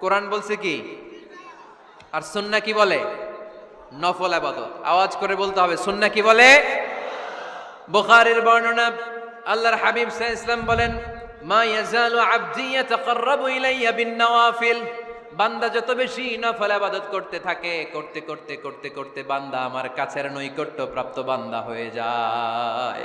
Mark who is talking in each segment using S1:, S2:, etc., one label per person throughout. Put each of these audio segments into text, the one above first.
S1: কোরআন বলছে কি? আর সুন্না কি বলে? নফল আবাদত। আওয়াজ করে বলতে হবে, সুন্না কি বলে? বুখারীর বর্ণনা, আল্লাহর হাবিব আলাইহি ইসলাম বলেন, মা ইয়াজালু আবদি ইয়াতাকাররাবু ইলাইয়া বিন নওয়াফিল বান্দা যত বেশি নফল আবাদত করতে থাকে, করতে করতে করতে করতে বান্দা আমার কাছের নৈকট্য প্রাপ্ত বান্দা হয়ে যায়।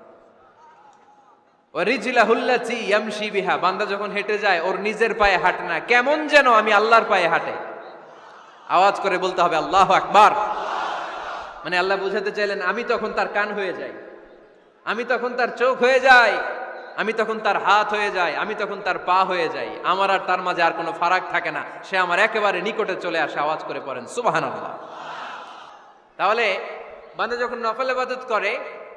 S1: ওয়ারিজলাহুল্লাতী ইয়ামশি বিহা। বান্দা যখন হেঁটে যায়, ওর নিজের পায়ে হাঁটে না। কেমন যেন আমি আল্লাহর পায়ে হাঁটে। আওয়াজ করে বলতে হবে, আল্লাহ আকবার। মানে আল্লাহ বুঝাতে চাইলেন, আমি তখন তার কান হয়ে যাই। আমি তখন তার চোখ হয়ে যাই। আমি তখন তার হাত হয়ে যাই। আমি তখন তার পা হয়ে যাই। আমার আর তার মাঝে আর কোনো ফারাক থাকে না। সে আমার একেবারে নিকটে চলে আসে, আওয়াজ করে পড়েন। সুবাহান তাহলে বান্দা যখন নফল ইবাদত করে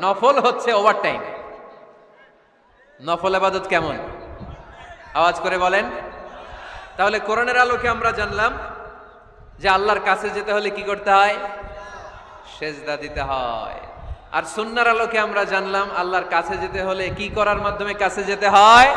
S1: নফল হচ্ছে ওভারটাইম নফল আবাদত কেমন? আওয়াজ করে বলেন। তাহলে কোরআনের আলোকে আমরা জানলাম যে আল্লাহর কাছে যেতে হলে কি করতে হয়? সেজদা দিতে হয়। আর সুন্নার আলোকে আমরা জানলাম আল্লাহর কাছে যেতে হলে কি করার মাধ্যমে কাছে যেতে হয়?